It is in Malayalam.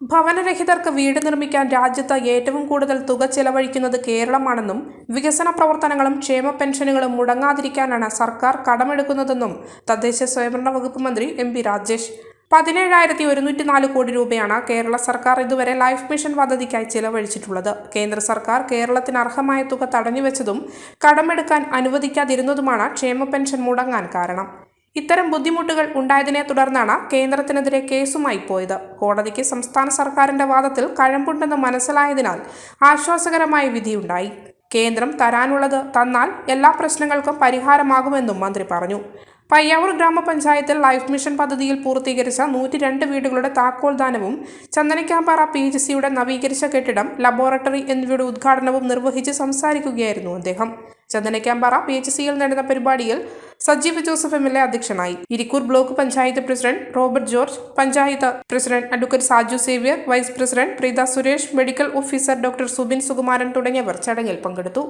ഭവനരഹിതർക്ക് വീട് നിർമ്മിക്കാൻ രാജ്യത്ത് ഏറ്റവും കൂടുതൽ തുക ചെലവഴിക്കുന്നത് കേരളമാണെന്നും വികസന പ്രവർത്തനങ്ങളും ക്ഷേമ പെൻഷനുകളും മുടങ്ങാതിരിക്കാനാണ് സർക്കാർ കടമെടുക്കുന്നതെന്നും തദ്ദേശ സ്വയംഭരണ വകുപ്പ് മന്ത്രി എം പി രാജേഷ്. പതിനേഴായിരത്തി ഒരുന്നൂറ്റി നാല് കോടി രൂപയാണ് കേരള സർക്കാർ ഇതുവരെ ലൈഫ് മിഷൻ പദ്ധതിക്കായി ചിലവഴിച്ചിട്ടുള്ളത്. കേന്ദ്ര സർക്കാർ കേരളത്തിന് അർഹമായ തുക തടഞ്ഞുവെച്ചതും കടമെടുക്കാൻ അനുവദിക്കാതിരുന്നതുമാണ് ക്ഷേമ പെൻഷൻ മുടങ്ങാൻ കാരണം. ഇത്തരം ബുദ്ധിമുട്ടുകൾ ഉണ്ടായതിനെ തുടർന്നാണ് കേന്ദ്രത്തിനെതിരെ കേസുമായി പോയത്. കോടതിക്ക് സംസ്ഥാന സർക്കാരിന്റെ വാദത്തിൽ കഴമ്പുണ്ടെന്ന് മനസ്സിലായതിനാൽ ആശ്വാസകരമായ വിധിയുണ്ടായി. കേന്ദ്രം തരാനുള്ളത് തന്നാൽ എല്ലാ പ്രശ്നങ്ങൾക്കും പരിഹാരമാകുമെന്നും മന്ത്രി പറഞ്ഞു. പയ്യാവൂർ ഗ്രാമപഞ്ചായത്തിൽ ലൈഫ് മിഷൻ പദ്ധതിയിൽ പൂർത്തീകരിച്ച നൂറ്റി രണ്ട് വീടുകളുടെ താക്കോൽദാനവും ചന്ദനക്കാമ്പാറ പി എച്ച് സിയുടെ നവീകരിച്ച കെട്ടിടം ലബോറട്ടറി എന്നിവയുടെ ഉദ്ഘാടനവും നിർവഹിച്ച് സംസാരിക്കുകയായിരുന്നു അദ്ദേഹം. ചന്ദനക്കാമ്പാറ പി എച്ച് സിയിൽ നടന്ന പരിപാടിയിൽ Sajeev Joseph M L A അധ്യക്ഷനായി. Irikkur block panchayat president Robert George panchayat president advocate Saju Xavier vice president Preetha Suresh medical officer doctor Subin Sukumaran തുടങ്ങിയവർ ചടങ്ങിൽ പങ്കെടുത്തു.